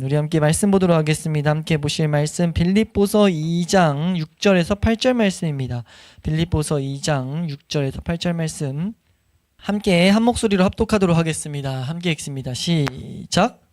우리 함께 말씀 보도록 하겠습니다. 함께 보실 말씀 빌립보서 2장 6절에서 8절 말씀입니다. 빌립보서 2장 6절에서 8절 말씀 함께 한 목소리로 합독하도록 하겠습니다. 함께 읽습니다. 시작.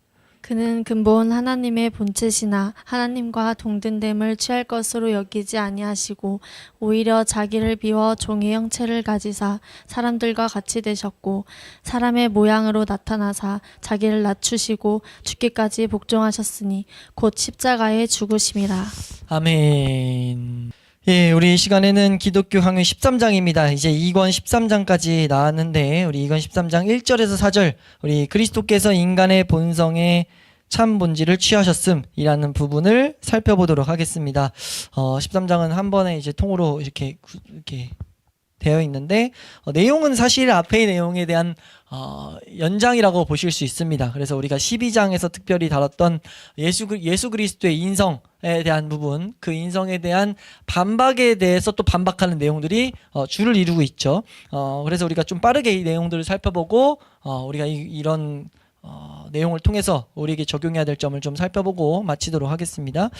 그는 근본 하나님의 본체시나 하나님과 동등됨을 취할 것으로 여기지 아니하시고 오히려 자기를 비워 종의 형체를 가지사 사람들과 같이 되셨고 사람의 모양으로 나타나사 자기를 낮추시고 죽기까지 복종하셨으니 곧 십자가에 죽으심이라. 아멘. 예, 우리 이 시간에는 기독교 강의 13장입니다. 이제 2권 13장까지 나왔는데 우리 2권 13장 1절에서 4절 우리 그리스도께서 인간의 본성의 참 본질을 취하셨음이라는 부분을 살펴보도록 하겠습니다. 어, 13장은 한 번에 이제 통으로 이렇게 구- 이렇게 되어 있는데 어, 내용은 사실 앞의 내용에 대한 어, 연장이라고 보실 수 있습니다. 그래서 우리가 12장에서 특별히 다뤘던 예수 그- 예수 그리스도의 인성에 대한 부분, 그 인성에 대한 반박에 대해서 또 반박하는 내용들이 어, 줄을 이루고 있죠. 어, 그래서 우리가 좀 빠르게 이 내용들을 살펴보고 어, 우리가 이, 런 어, 내용을 통해서 우리에게 적용해야 될 점을 좀 살펴보고 마치도록 하겠습니다.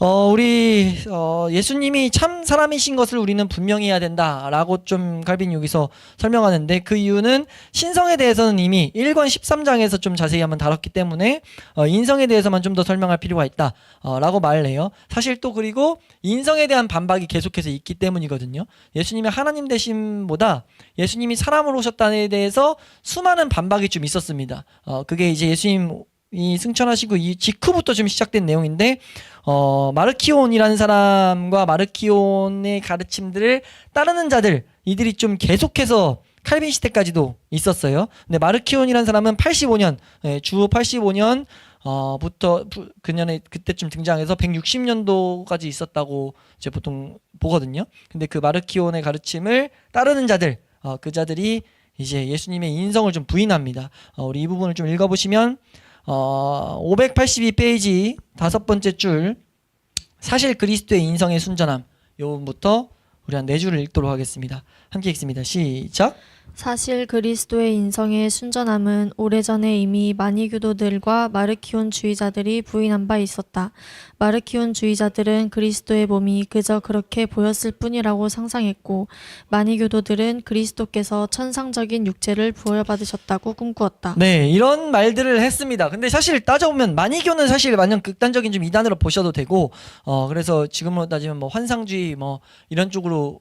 어, 우리 어, 예수님이 참 사람이신 것을 우리는 분명히 해야 된다라고 좀 갈빈 여기서 설명하는데 그 이유는 신성에 대해서는 이미 1권 13장에서 좀 자세히 한번 다뤘기 때문에 어, 인성에 대해서만 좀 더 설명할 필요가 있다라고 말을 해요. 사실 또 그리고 인성에 대한 반박이 계속해서 있기 때문이거든요. 예수님의 하나님 되심보다 예수님이 사람으로 오셨다에 대해서 수많은 반박이 좀 있었습니다. 어, 그게 이제 예수님이 승천하시고 이 직후부터 좀 시작된 내용인데 어, 마르키온이라는 사람과 마르키온의 가르침들을 따르는 자들 이들이 좀 계속해서 칼빈 시대까지도 있었어요. 근데 마르키온이라는 사람은 85년 예, 주 85년 어부터 부- 그년에 그때쯤 등장해서 160년도까지 있었다고 이제 보통 보거든요. 근데 그 마르키온의 가르침을 따르는 자들 어, 그 자들이 이제 예수님의 인성을 좀 부인합니다. 어, 우리 이 부분을 좀 읽어보시면 어, 582페이지 다섯 번째 줄 사실 그리스도의 인성의 순전함 요 부분부터 우리 한 네 줄을 읽도록 하겠습니다. 함께 읽습니다. 시작. 사실 그리스도의 인성의 순전함은 오래전에 이미 마니교도들과 마르키온 주의자들이 부인한 바 있었다. 마르키온 주의자들은 그리스도의 몸이 그저 그렇게 보였을 뿐이라고 상상했고 마니교도들은 그리스도께서 천상적인 육체를 부여받으셨다고 꿈꾸었다. 네, 이런 말들을 했습니다. 근데 사실 따져보면 마니교는 사실 완전 극단적인 좀 이단으로 보셔도 되고, 어, 그래서 지금으로 따지면 뭐 환상주의 뭐 이런 쪽으로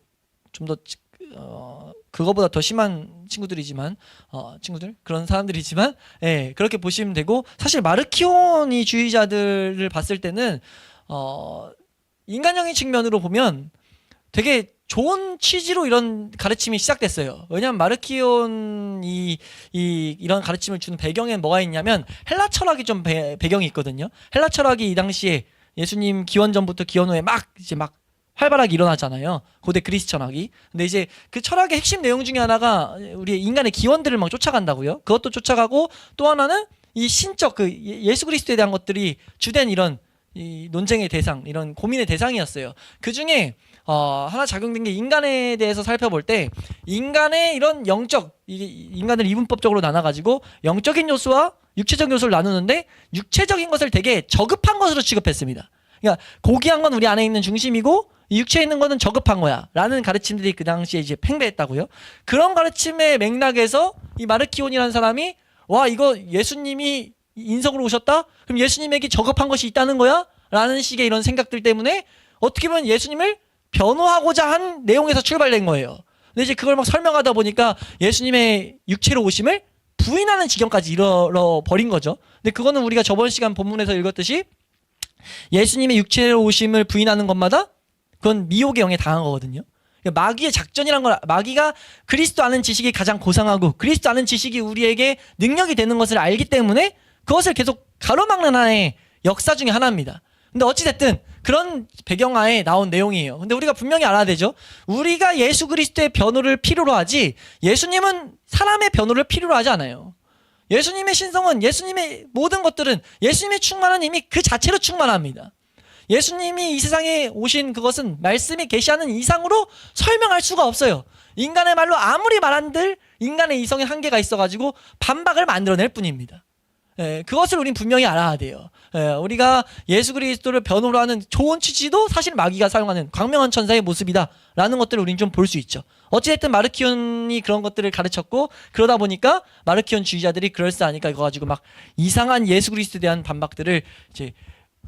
좀 더, 어, 그거보다 더 심한 친구들이지만, 어, 친구들? 그런 사람들이지만, 예, 그렇게 보시면 되고, 사실 마르키오니 주의자들을 봤을 때는, 어, 인간적인 측면으로 보면 되게 좋은 취지로 이런 가르침이 시작됐어요. 왜냐하면 마르키온이 이 이런 가르침을 주는 배경에 뭐가 있냐면 헬라 철학이 좀 배, 배경이 있거든요. 헬라 철학이 이 당시에 예수님 기원 전부터 기원 후에 막 이제 막 활발하게 일어나잖아요. 고대 그리스 철학이. 근데 이제 그 철학의 핵심 내용 중에 하나가 우리 인간의 기원들을 막 쫓아간다고요. 그것도 쫓아가고 또 하나는 이 신적 그 예- 예수 그리스도에 대한 것들이 주된 이런 이 논쟁의 대상, 이런 고민의 대상이었어요. 그 중에 어, 하나 작용된 게 인간에 대해서 살펴볼 때 인간의 이런 영적 이게 인간을 이분법적으로 나눠가지고 영적인 요소와 육체적 요소를 나누는데 육체적인 것을 되게 저급한 것으로 취급했습니다. 그러니까 고귀한 건 우리 안에 있는 중심이고 이 육체에 있는 거는 저급한 거야 라는 가르침들이 그 당시에 이제 팽배했다고요. 그런 가르침의 맥락에서 이 마르키온이라는 사람이 와 이거 예수님이 인성으로 오셨다? 그럼 예수님에게 저급한 것이 있다는 거야? 라는 식의 이런 생각들 때문에 어떻게 보면 예수님을 변호하고자 한 내용에서 출발된 거예요. 근데 이제 그걸 막 설명하다 보니까 예수님의 육체로 오심을 부인하는 지경까지 이르러 버린 거죠. 근데 그거는 우리가 저번 시간 본문에서 읽었듯이 예수님의 육체로 오심을 부인하는 것마다 그건 미혹의 영에 당한 거거든요. 그러니까 마귀의 작전이란 걸 마귀가 그리스도 아는 지식이 가장 고상하고 그리스도 아는 지식이 우리에게 능력이 되는 것을 알기 때문에 그것을 계속 가로막는 하나의 역사 중에 하나입니다. 근데 어찌됐든 그런 배경하에 나온 내용이에요. 근데 우리가 분명히 알아야 되죠. 우리가 예수 그리스도의 변호를 필요로 하지 예수님은 사람의 변호를 필요로 하지 않아요. 예수님의 신성은 예수님의 모든 것들은 예수님의 충만은 이미 그 자체로 충만합니다. 예수님이 이 세상에 오신 그것은 말씀이 계시하는 이상으로 설명할 수가 없어요. 인간의 말로 아무리 말한들 인간의 이성에 한계가 있어가지고 반박을 만들어낼 뿐입니다. 예, 그것을 우린 분명히 알아야 돼요. 예, 우리가 예수 그리스도를 변호로 하는 좋은 취지도 사실 마귀가 사용하는 광명한 천사의 모습이다라는 것들을 우린 좀 볼 수 있죠. 어찌됐든 마르키온이 그런 것들을 가르쳤고 그러다 보니까 마르키온 주의자들이 그럴싸하니까 이거 가지고 막 이상한 예수 그리스도에 대한 반박들을 이제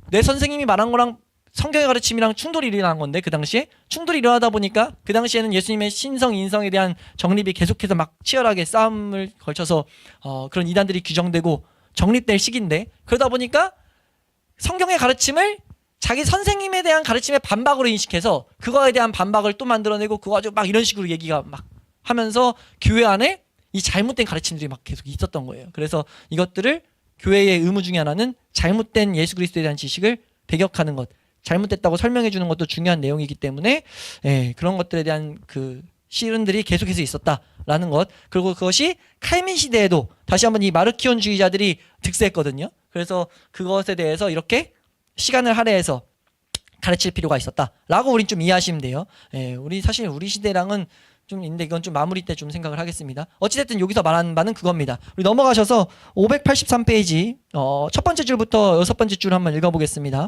내 선생님이 말한 거랑 성경의 가르침이랑 충돌이 일어난 건데 그 당시에 충돌이 일어나다 보니까 그 당시에는 예수님의 신성 인성에 대한 정립이 계속해서 막 치열하게 싸움을 걸쳐서 어, 그런 이단들이 규정되고 정립될 시기인데 그러다 보니까 성경의 가르침을 자기 선생님에 대한 가르침의 반박으로 인식해서 그거에 대한 반박을 또 만들어내고 그거 가지고 막 이런 식으로 얘기가 막 하면서 교회 안에 이 잘못된 가르침들이 막 계속 있었던 거예요. 그래서 이것들을 교회의 의무 중에 하나는 잘못된 예수 그리스도에 대한 지식을 배격하는 것, 잘못됐다고 설명해 주는 것도 중요한 내용이기 때문에 예, 그런 것들에 대한 그 시른들이 계속해서 있었다라는 것 그리고 그것이 칼민 시대에도 다시 한번 이 마르키온주의자들이 득세했거든요. 그래서 그것에 대해서 이렇게 시간을 할애해서 가르칠 필요가 있었다라고 우린 좀 이해하시면 돼요. 예, 우리 사실 우리 시대랑은 좀 있는데 이건 좀 마무리 때 좀 생각을 하겠습니다. 어찌됐든 여기서 말하는 바는 그겁니다. 우리 넘어가셔서 583페이지 어, 첫 번째 줄부터 여섯 번째 줄 한번 읽어보겠습니다.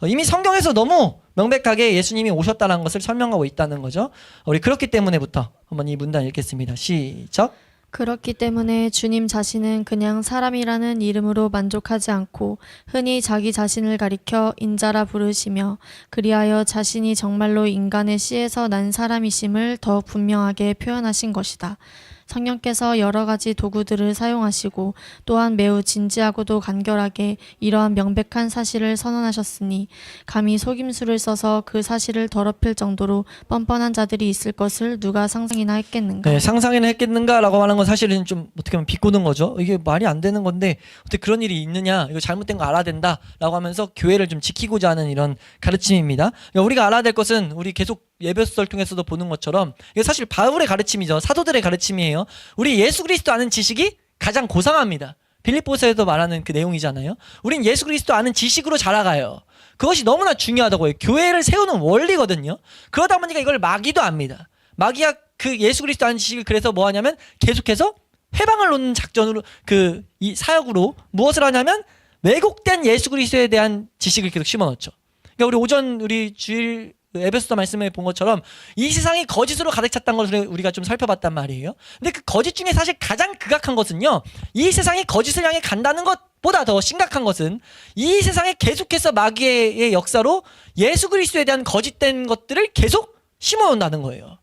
어, 이미 성경에서 너무 명백하게 예수님이 오셨다는 것을 설명하고 있다는 거죠. 우리 그렇기 때문에부터 한번 이 문단 읽겠습니다. 시작. 그렇기 때문에 주님 자신은 그냥 사람이라는 이름으로 만족하지 않고 흔히 자기 자신을 가리켜 인자라 부르시며 그리하여 자신이 정말로 인간의 씨에서 난 사람이심을 더 분명하게 표현하신 것이다. 성령께서 여러 가지 도구들을 사용하시고 또한 매우 진지하고도 간결하게 이러한 명백한 사실을 선언하셨으니 감히 속임수를 써서 그 사실을 더럽힐 정도로 뻔뻔한 자들이 있을 것을 누가 상상이나 했겠는가? 네, 상상이나 했겠는가라고 하는 건 사실은 좀 어떻게 보면 비꼬는 거죠. 이게 말이 안 되는 건데 어떻게 그런 일이 있느냐? 이거 잘못된 거 알아야 된다라고 하면서 교회를 좀 지키고자 하는 이런 가르침입니다. 그러니까 우리가 알아야 될 것은 우리 계속 예배서를 통해서도 보는 것처럼 이게 사실 바울의 가르침이죠. 사도들의 가르침이에요. 우리 예수 그리스도 아는 지식이 가장 고상합니다. 빌립보서에도 말하는 그 내용이잖아요. 우린 예수 그리스도 아는 지식으로 자라가요. 그것이 너무나 중요하다고 해요. 교회를 세우는 원리거든요. 그러다 보니까 이걸 마귀도 압니다. 마귀가 그 예수 그리스도 아는 지식을 그래서 뭐 하냐면 계속해서 해방을 놓는 작전으로 그 이 사역으로 무엇을 하냐면 왜곡된 예수 그리스도에 대한 지식을 계속 심어 넣죠. 그러니까 우리 오전 우리 주일 에베소서 말씀에 본 것처럼 이 세상이 거짓으로 가득 찼다는 것을 우리가 좀 살펴봤단 말이에요. 근데 그 거짓 중에 사실 가장 극악한 것은요. 이 세상이 거짓을 향해 간다는 것보다 더 심각한 것은 이 세상에 계속해서 마귀의 역사로 예수 그리스도에 대한 거짓된 것들을 계속 심어 온다는 거예요.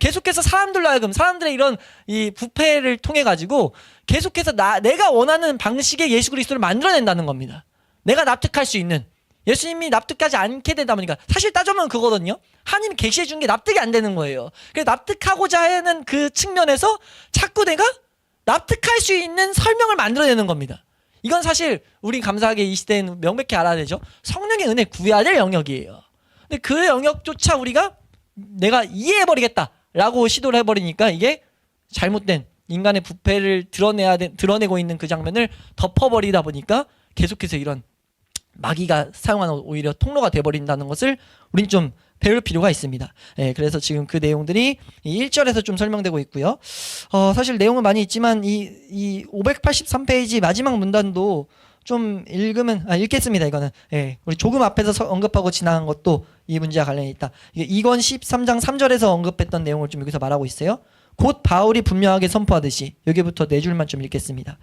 계속해서 사람들로 하여금 사람들의 이런 이 부패를 통해 가지고 계속해서 나 내가 원하는 방식의 예수 그리스도를 만들어낸다는 겁니다. 내가 납득할 수 있는 예수님이 납득하지 않게 되다 보니까 사실 따져보면 그거거든요. 하나님 계시해 준 게 납득이 안 되는 거예요. 그래서 납득하고자 하는 그 측면에서 자꾸 내가 납득할 수 있는 설명을 만들어내는 겁니다. 이건 사실 우리 감사하게 이 시대에는 명백히 알아야 되죠. 성령의 은혜 구해야 될 영역이에요. 근데 그 영역조차 우리가 내가 이해해버리겠다라고 시도를 해버리니까 이게 잘못된 인간의 부패를 드러내야 돼, 드러내고 있는 그 장면을 덮어버리다 보니까 계속해서 이런 마귀가 사용하는 오히려 통로가 돼버린다는 것을 우린 좀 배울 필요가 있습니다. 예, 그래서 지금 그 내용들이 이 1절에서 좀 설명되고 있고요. 어, 사실 내용은 많이 있지만 이, 이 583페이지 마지막 문단도 좀 읽으면 아 읽겠습니다 이거는. 예 우리 조금 앞에서 서- 언급하고 지나간 것도 이 문제와 관련이 있다. 이게 이건 13장 3절에서 언급했던 내용을 좀 여기서 말하고 있어요. 곧 바울이 분명하게 선포하듯이 여기부터 네 줄만 좀 읽겠습니다.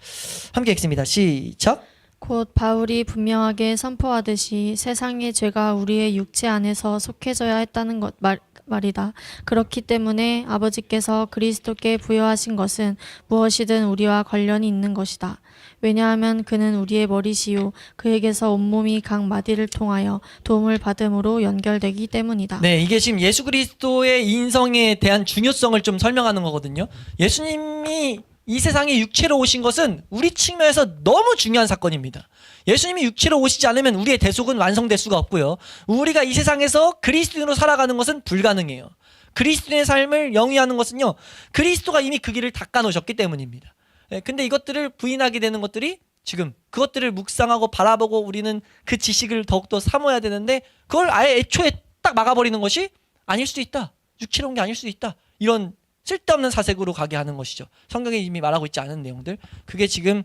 함께 읽습니다. 시작 곧 바울이 분명하게 선포하듯이 세상의 죄가 우리의 육체 안에서 속해져야 했다는 것 말, 말이다. 그렇기 때문에 아버지께서 그리스도께 부여하신 것은 무엇이든 우리와 관련이 있는 것이다. 왜냐하면 그는 우리의 머리시요 그에게서 온몸이 각 마디를 통하여 도움을 받음으로 연결되기 때문이다. 네, 이게 지금 예수 그리스도의 인성에 대한 중요성을 좀 설명하는 거거든요. 예수님이 이 세상에 육체로 오신 것은 우리 측면에서 너무 중요한 사건입니다. 예수님이 육체로 오시지 않으면 우리의 대속은 완성될 수가 없고요. 우리가 이 세상에서 그리스도인으로 살아가는 것은 불가능해요. 그리스도인의 삶을 영위하는 것은요. 그리스도가 이미 그 길을 닦아 놓으셨기 때문입니다. 예, 근데 이것들을 부인하게 되는 것들이 지금 그것들을 묵상하고 바라보고 우리는 그 지식을 더욱더 사모해야 되는데 그걸 아예 애초에 딱 막아버리는 것이 아닐 수도 있다. 육체로 온게 아닐 수도 있다. 이런 쓸데없는 사색으로 가게 하는 것이죠. 성경에 이미 말하고 있지 않은 내용들. 그게 지금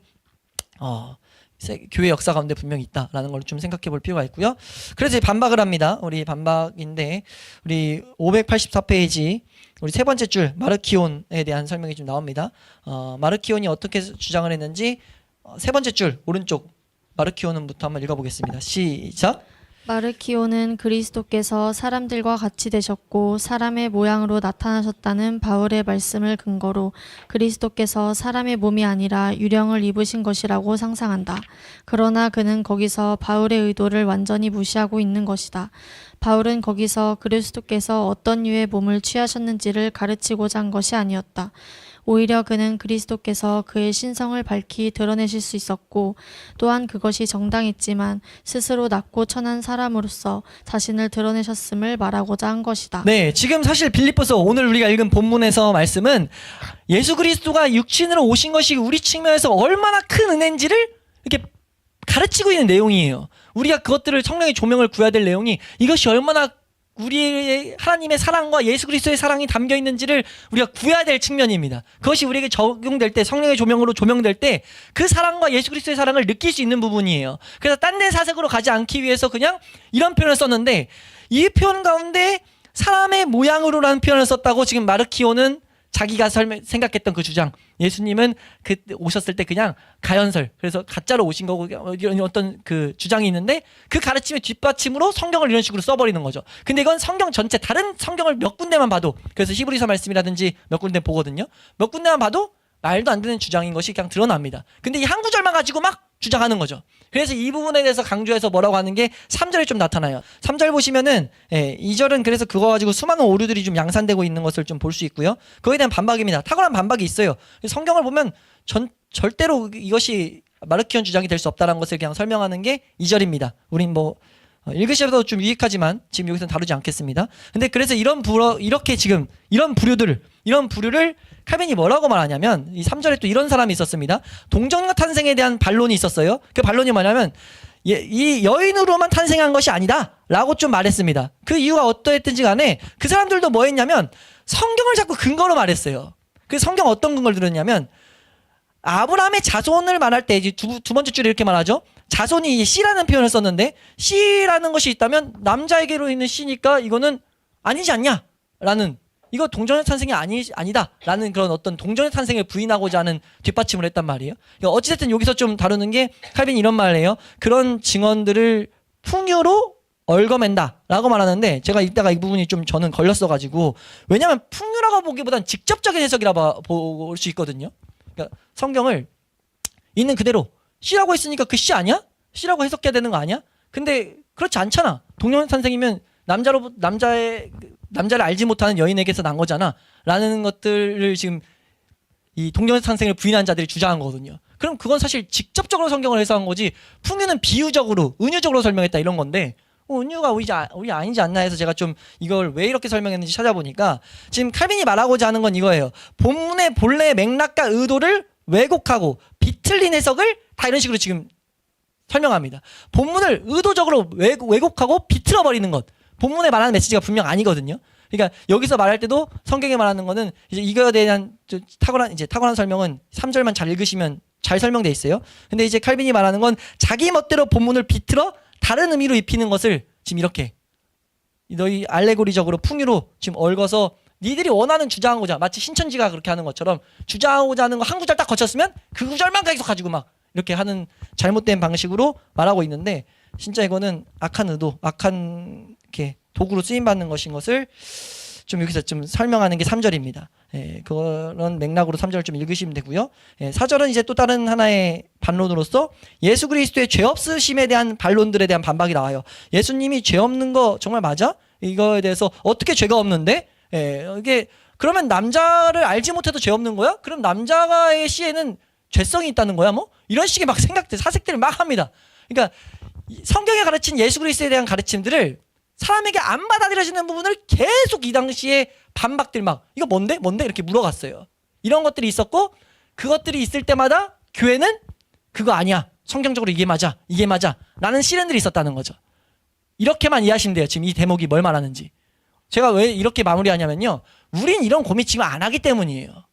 어, 세- 교회 역사 가운데 분명히 있다라는 걸 좀 생각해 볼 필요가 있고요. 그래서 반박을 합니다. 우리 반박인데 우리 584페이지 우리 세 번째 줄 마르키온에 대한 설명이 좀 나옵니다. 어, 마르키온이 어떻게 주장을 했는지 어, 세 번째 줄 오른쪽 마르키온은부터 한번 읽어보겠습니다. 시작. 마르키오는 그리스도께서 사람들과 같이 되셨고 사람의 모양으로 나타나셨다는 바울의 말씀을 근거로 그리스도께서 사람의 몸이 아니라 유령을 입으신 것이라고 상상한다. 그러나 그는 거기서 바울의 의도를 완전히 무시하고 있는 것이다. 바울은 거기서 그리스도께서 어떤 유의 몸을 취하셨는지를 가르치고자 한 것이 아니었다. 오히려 그는 그리스도께서 그의 신성을 밝히 드러내실 수 있었고 또한 그것이 정당했지만 스스로 낮고 천한 사람으로서 자신을 드러내셨음을 말하고자 한 것이다. 네, 지금 사실 빌립보서 오늘 우리가 읽은 본문에서 말씀은 예수 그리스도가 육신으로 오신 것이 우리 측면에서 얼마나 큰 은혜인지를 이렇게 가르치고 있는 내용이에요. 우리가 그것들을 성령의 조명을 구해야 될 내용이 이것이 얼마나 우리의 하나님의 사랑과 예수 그리스도의 사랑이 담겨 있는지를 우리가 구해야 될 측면입니다. 그것이 우리에게 적용될 때 성령의 조명으로 조명될 때 그 사랑과 예수 그리스도의 사랑을 느낄 수 있는 부분이에요. 그래서 딴 데 사색으로 가지 않기 위해서 그냥 이런 표현을 썼는데 이 표현 가운데 사람의 모양으로라는 표현을 썼다고 지금 마르키오는 자기가 설명, 생각했던 그 주장. 예수님은 그 오셨을 때 그냥 가연설. 그래서 가짜로 오신 거고 이런 어떤 그 주장이 있는데 그 가르침의 뒷받침으로 성경을 이런 식으로 써버리는 거죠. 근데 이건 성경 전체 다른 성경을 몇 군데만 봐도 그래서 히브리서 말씀이라든지 몇 군데 보거든요. 몇 군데만 봐도 말도 안 되는 주장인 것이 그냥 드러납니다. 근데 이 한 구절만 가지고 막 주장하는 거죠. 그래서 이 부분에 대해서 강조해서 뭐라고 하는 게 3절에 좀 나타나요. 3절 보시면은 예, 2절은 그래서 그거 가지고 수많은 오류들이 좀 양산되고 있는 것을 좀 볼 수 있고요. 그거에 대한 반박입니다. 탁월한 반박이 있어요. 성경을 보면 전 절대로 이것이 마르키온 주장이 될 수 없다는 것을 그냥 설명하는 게 2절입니다. 우린 뭐 어, 읽으셔도 좀 유익하지만 지금 여기서는 다루지 않겠습니다. 근데 그래서 이런 부러 이렇게 지금 이런 부류들 이런 부류를 칼빈이 뭐라고 말하냐면 이 3절에 또 이런 사람이 있었습니다. 동정녀 탄생에 대한 반론이 있었어요. 그 반론이 뭐냐면 예, 이 여인으로만 탄생한 것이 아니다 라고 좀 말했습니다. 그 이유가 어떠했든지 간에 그 사람들도 뭐 했냐면 성경을 자꾸 근거로 말했어요. 그 성경 어떤 근거를 들었냐면 아브라함의 자손을 말할 때 이제 두, 두 번째 줄에 이렇게 말하죠. 자손이 씨라는 표현을 썼는데 씨라는 것이 있다면 남자에게로 있는 씨니까 이거는 아니지 않냐라는 이거 동정의 탄생이 아니 아니다라는 그런 어떤 동정의 탄생을 부인하고자 하는 뒷받침을 했단 말이에요. 그러니까 어찌됐든 여기서 좀 다루는 게 칼빈이 이런 말을 해요. 그런 증언들을 풍요로 얽어맨다라고 말하는데 제가 이따가 이 부분이 좀 저는 걸렸어가지고 왜냐하면 풍요라고 보기보단 직접적인 해석이라 볼 수 있거든요. 그러니까 성경을 있는 그대로 씨라고 했으니까 그씨 아니야? 씨라고 해석해야 되는 거 아니야? 근데 그렇지 않잖아. 동년 탄생이면 남자로 남자의 남자를 알지 못하는 여인에게서 난 거잖아.라는 것들을 지금 이 동년 탄생을 부인한 자들이 주장한 거거든요. 그럼 그건 사실 직접적으로 성경을 해석한 거지 풍요는 비유적으로 은유적으로 설명했다 이런 건데 어, 은유가 우리, 아, 우리 아니지 않나 해서 제가 좀 이걸 왜 이렇게 설명했는지 찾아보니까 지금 칼빈이 말하고자 하는 건 이거예요. 본문의 본래의 맥락과 의도를 왜곡하고 비틀린 해석을 다 이런 식으로 지금 설명합니다. 본문을 의도적으로 왜- 왜곡 하고 비틀어 버리는 것. 본문에 말하는 메시지가 분명 아니거든요. 그러니까 여기서 말할 때도 성경에 말하는 거는 이제 이거에 대한 저 탁월한 이제 탁월한 설명은 3절만 잘 읽으시면 잘 설명돼 있어요. 근데 이제 칼빈이 말하는 건 자기 멋대로 본문을 비틀어 다른 의미로 입히는 것을 지금 이렇게 너희 알레고리적으로 풍유로 지금 얽어서 니들이 원하는 주장하고자 마치 신천지가 그렇게 하는 것처럼 주장하고자 하는 거 한 구절 딱 거쳤으면 그 구절만 계속 가지고 막 이렇게 하는 잘못된 방식으로 말하고 있는데 진짜 이거는 악한 의도, 악한 이렇게 도구로 쓰임 받는 것인 것을 좀 여기서 좀 설명하는 게 3절입니다. 예, 그런 맥락으로 3절을 좀 읽으시면 되고요. 예, 4절은 이제 또 다른 하나의 반론으로서 예수 그리스도의 죄 없으심에 대한 반론들에 대한 반박이 나와요. 예수님이 죄 없는 거 정말 맞아? 이거에 대해서 어떻게 죄가 없는데? 예, 이게 그러면 남자를 알지 못해도 죄 없는 거야? 그럼 남자의 시에는 죄성이 있다는 거야? 뭐 이런 식의 막 생각들, 사색들을 막 합니다. 그러니까 이 성경에 가르친 예수 그리스도에 대한 가르침들을 사람에게 안 받아들여지는 부분을 계속 이 당시에 반박들 막 이거 뭔데 뭔데 이렇게 물어갔어요. 이런 것들이 있었고 그것들이 있을 때마다 교회는 그거 아니야. 성경적으로 이게 맞아. 이게 맞아. 라는 시련들이 있었다는 거죠. 이렇게만 이해하시면 돼요. 지금 이 대목이 뭘 말하는지. 제가 왜 이렇게 마무리하냐면요. 우린 이런 고민 지금 안 하기 때문이에요.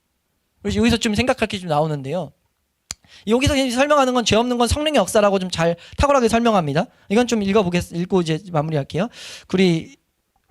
그래서 여기서 좀 생각할 게 좀 나오는데요. 여기서 설명하는 건 죄 없는 건 성령의 역사라고 좀 잘 탁월하게 설명합니다. 이건 좀 읽어보겠 읽고 이제 마무리할게요. 우리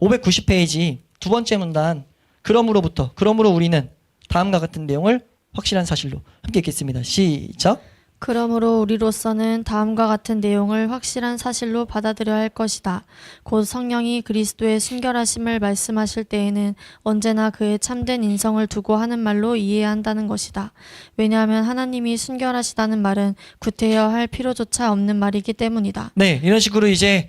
590페이지 두 번째 문단 그러므로부터 그러므로 우리는 다음과 같은 내용을 확실한 사실로 함께 읽겠습니다. 시작. 그러므로 우리로서는 다음과 같은 내용을 확실한 사실로 받아들여야 할 것이다. 곧 성령이 그리스도의 순결하심을 말씀하실 때에는 언제나 그의 참된 인성을 두고 하는 말로 이해해야 한다는 것이다. 왜냐하면 하나님이 순결하시다는 말은 구태여 할 필요조차 없는 말이기 때문이다. 네, 이런 식으로 이제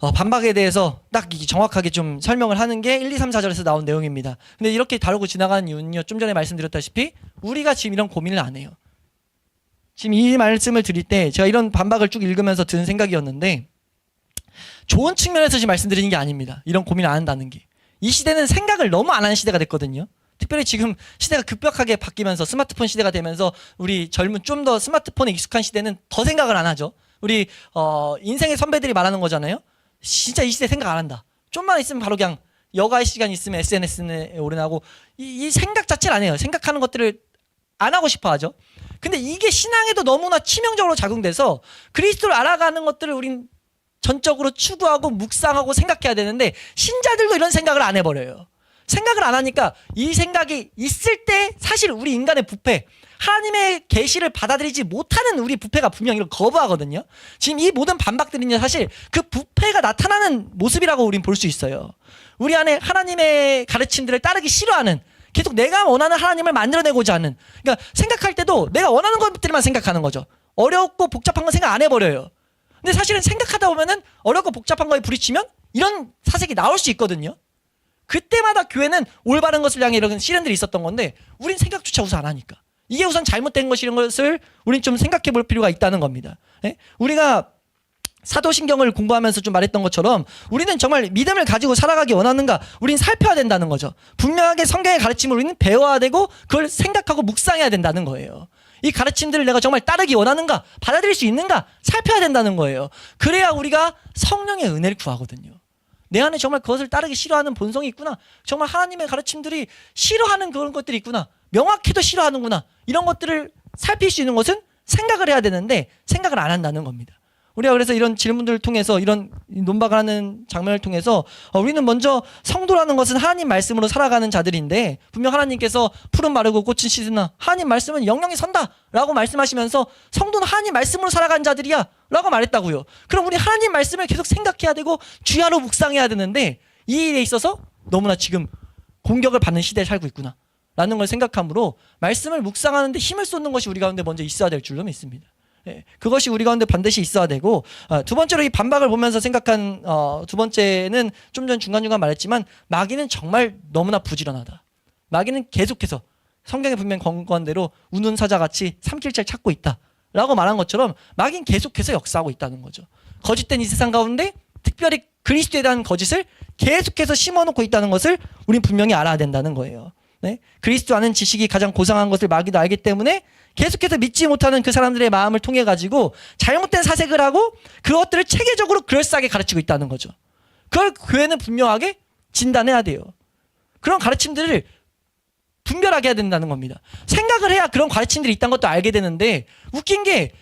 어, 반박에 대해서 딱 이- 정확하게 좀 설명을 하는 게 1, 2, 3, 4절에서 나온 내용입니다. 근데 이렇게 다루고 지나가는 이유는요. 좀 전에 말씀드렸다시피 우리가 지금 이런 고민을 안 해요. 지금 이 말씀을 드릴 때 제가 이런 반박을 쭉 읽으면서 드는 생각이었는데 좋은 측면에서 지금 말씀드리는 게 아닙니다. 이런 고민을 안 한다는 게. 이 시대는 생각을 너무 안 하는 시대가 됐거든요. 특별히 지금 시대가 급격하게 바뀌면서 스마트폰 시대가 되면서 우리 젊은 좀 더 스마트폰에 익숙한 시대는 더 생각을 안 하죠. 우리 어 인생의 선배들이 말하는 거잖아요. 진짜 이 시대 생각 안 한다. 좀만 있으면 바로 그냥 여가의 시간 있으면 SNS에 올인하고 이, 이 생각 자체를 안 해요. 생각하는 것들을 안 하고 싶어 하죠. 근데 이게 신앙에도 너무나 치명적으로 작용돼서 그리스도를 알아가는 것들을 우린 전적으로 추구하고 묵상하고 생각해야 되는데 신자들도 이런 생각을 안 해버려요. 생각을 안 하니까 이 생각이 있을 때 사실 우리 인간의 부패 하나님의 계시를 받아들이지 못하는 우리 부패가 분명 이걸 거부하거든요. 지금 이 모든 반박들은요 사실 그 부패가 나타나는 모습이라고 우린 볼 수 있어요. 우리 안에 하나님의 가르침들을 따르기 싫어하는 계속 내가 원하는 하나님을 만들어내고자 하는 그러니까 생각할 때도 내가 원하는 것들만 생각하는 거죠. 어렵고 복잡한 건 생각 안 해버려요. 근데 사실은 생각하다 보면은 어렵고 복잡한 거에 부딪히면 이런 사색이 나올 수 있거든요. 그때마다 교회는 올바른 것을 향해 이런 시련들이 있었던 건데 우린 생각조차 우선 안 하니까 이게 우선 잘못된 것이라는 것을 우린 좀 생각해 볼 필요가 있다는 겁니다. 예? 우리가 사도신경을 공부하면서 좀 말했던 것처럼 우리는 정말 믿음을 가지고 살아가기 원하는가 우린 살펴야 된다는 거죠. 분명하게 성경의 가르침을 우리는 배워야 되고 그걸 생각하고 묵상해야 된다는 거예요. 이 가르침들을 내가 정말 따르기 원하는가 받아들일 수 있는가 살펴야 된다는 거예요. 그래야 우리가 성령의 은혜를 구하거든요. 내 안에 정말 그것을 따르기 싫어하는 본성이 있구나. 정말 하나님의 가르침들이 싫어하는 그런 것들이 있구나. 명확히도 싫어하는구나. 이런 것들을 살필 수 있는 것은 생각을 해야 되는데 생각을 안 한다는 겁니다. 우리가 그래서 이런 질문들을 통해서 이런 논박을 하는 장면을 통해서 어, 우리는 먼저 성도라는 것은 하나님 말씀으로 살아가는 자들인데 분명 하나님께서 푸른 마르고 꽃은 시드나 하나님 말씀은 영영이 선다라고 말씀하시면서 성도는 하나님 말씀으로 살아가는 자들이야라고 말했다고요. 그럼 우리 하나님 말씀을 계속 생각해야 되고 주야로 묵상해야 되는데 이 일에 있어서 너무나 지금 공격을 받는 시대에 살고 있구나. 라는 걸 생각하므로 말씀을 묵상하는데 힘을 쏟는 것이 우리 가운데 먼저 있어야 될 줄로 믿습니다. 예, 그것이 우리 가운데 반드시 있어야 되고 어, 두 번째로 이 반박을 보면서 생각한 어, 두 번째는 좀 전 중간중간 말했지만 마귀는 정말 너무나 부지런하다. 마귀는 계속해서 성경에 분명 권고한 대로 우는 사자같이 삼킬자를 찾고 있다 라고 말한 것처럼 마귀는 계속해서 역사하고 있다는 거죠. 거짓된 이 세상 가운데 특별히 그리스도에 대한 거짓을 계속해서 심어놓고 있다는 것을 우린 분명히 알아야 된다는 거예요. 네? 그리스도 아는 지식이 가장 고상한 것을 마귀도 알기 때문에 계속해서 믿지 못하는 그 사람들의 마음을 통해 가지고 잘못된 사색을 하고 그것들을 체계적으로 그럴싸하게 가르치고 있다는 거죠. 그걸 교회는 분명하게 진단해야 돼요. 그런 가르침들을 분별하게 해야 된다는 겁니다. 생각을 해야 그런 가르침들이 있다는 것도 알게 되는데 웃긴 게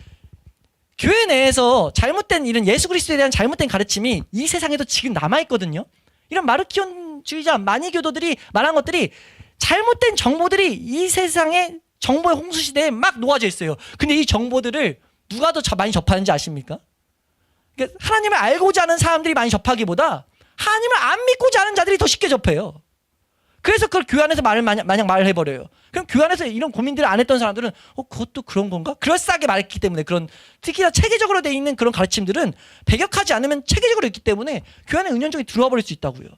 교회 내에서 잘못된 이런 예수 그리스도에 대한 잘못된 가르침이 이 세상에도 지금 남아 있거든요. 이런 마르키온주의자 마니교도들이 말한 것들이 잘못된 정보들이 이 세상의 정보의 홍수 시대에 막 놓아져 있어요. 근데 이 정보들을 누가 더 저- 많이 접하는지 아십니까? 그러니까 하나님을 알고자 하는 사람들이 많이 접하기보다 하나님을 안 믿고자 하는 자들이 더 쉽게 접해요. 그래서 그걸 안에서 말을 마냥, 마냥 말을 해버려요. 그럼 안에서 이런 고민들을 안 했던 사람들은 어 그것도 그런 건가? 그럴싸하게 말했기 때문에 그런 특히나 체계적으로 돼 있는 그런 가르침들은 배격하지 않으면 체계적으로 있기 때문에 안에 은연중에 들어와 버릴 수 있다고요.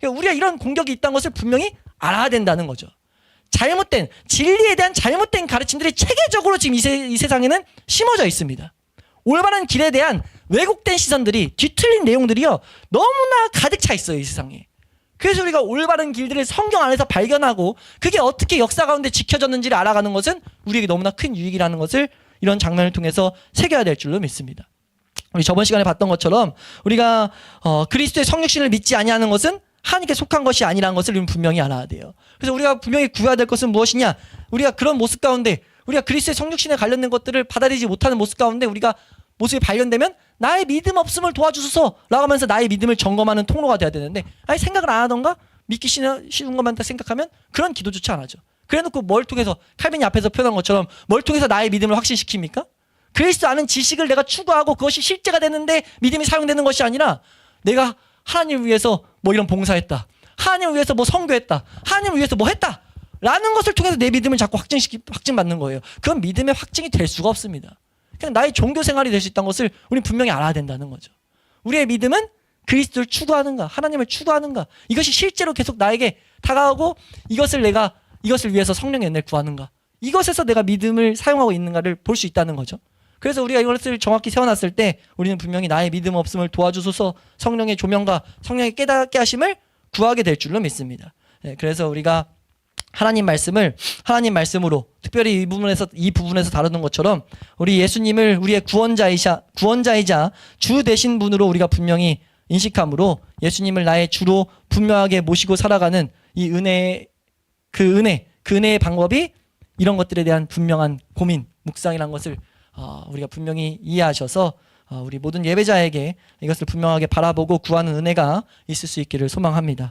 그러니까 우리가 이런 공격이 있다는 것을 분명히 알아야 된다는 거죠. 잘못된 진리에 대한 잘못된 가르침들이 체계적으로 지금 이, 세, 이 세상에는 심어져 있습니다. 올바른 길에 대한 왜곡된 시선들이 뒤틀린 내용들이요 너무나 가득 차 있어요 이 세상에. 그래서 우리가 올바른 길들을 성경 안에서 발견하고 그게 어떻게 역사 가운데 지켜졌는지를 알아가는 것은 우리에게 너무나 큰 유익이라는 것을 이런 장면을 통해서 새겨야 될 줄로 믿습니다. 우리 저번 시간에 봤던 것처럼 우리가 어, 그리스도의 성육신을 믿지 아니하는 것은 하나님께 속한 것이 아니라는 것을 우리는 분명히 알아야 돼요. 그래서 우리가 분명히 구해야 될 것은 무엇이냐? 우리가 그런 모습 가운데 우리가 그리스의 성육신에 관련된 것들을 받아들이지 못하는 모습 가운데 우리가 모습이 발견되면 나의 믿음 없음을 도와주소서 라고 하면서 나의 믿음을 점검하는 통로가 돼야 되는데 아니 생각을 안 하던가 믿기 쉬운 것만 다 생각하면 그런 기도조차 안 하죠. 그래놓고 뭘 통해서 칼빈이 앞에서 표현한 것처럼 뭘 통해서 나의 믿음을 확신시킵니까? 그리스도 아는 지식을 내가 추구하고 그것이 실제가 되는데 믿음이 사용되는 것이 아니라 내가 하나님을 위해서 뭐 이런 봉사했다. 하나님을 위해서 뭐 선교했다. 하나님을 위해서 뭐 했다. 라는 것을 통해서 내 믿음을 자꾸 확증시키, 확증받는 거예요. 그건 믿음의 확증이 될 수가 없습니다. 그냥 나의 종교 생활이 될 수 있다는 것을 우리 분명히 알아야 된다는 거죠. 우리의 믿음은 그리스도를 추구하는가, 하나님을 추구하는가, 이것이 실제로 계속 나에게 다가오고 이것을 내가 이것을 위해서 성령의 은혜를 구하는가, 이것에서 내가 믿음을 사용하고 있는가를 볼 수 있다는 거죠. 그래서 우리가 이것을 정확히 세워놨을 때 우리는 분명히 나의 믿음 없음을 도와주소서 성령의 조명과 성령의 깨닫게 하심을 구하게 될 줄로 믿습니다. 예, 그래서 우리가 하나님 말씀을 하나님 말씀으로 특별히 이 부분에서 이 부분에서 다루는 것처럼 우리 예수님을 우리의 구원자이자 구원자이자 주 되신 분으로 우리가 분명히 인식함으로 예수님을 나의 주로 분명하게 모시고 살아가는 이 은혜 그 은혜 그 은혜의 방법이 이런 것들에 대한 분명한 고민 묵상이라는 것을 어, 우리가 분명히 이해하셔서 어, 우리 모든 예배자에게 이것을 분명하게 바라보고 구하는 은혜가 있을 수 있기를 소망합니다.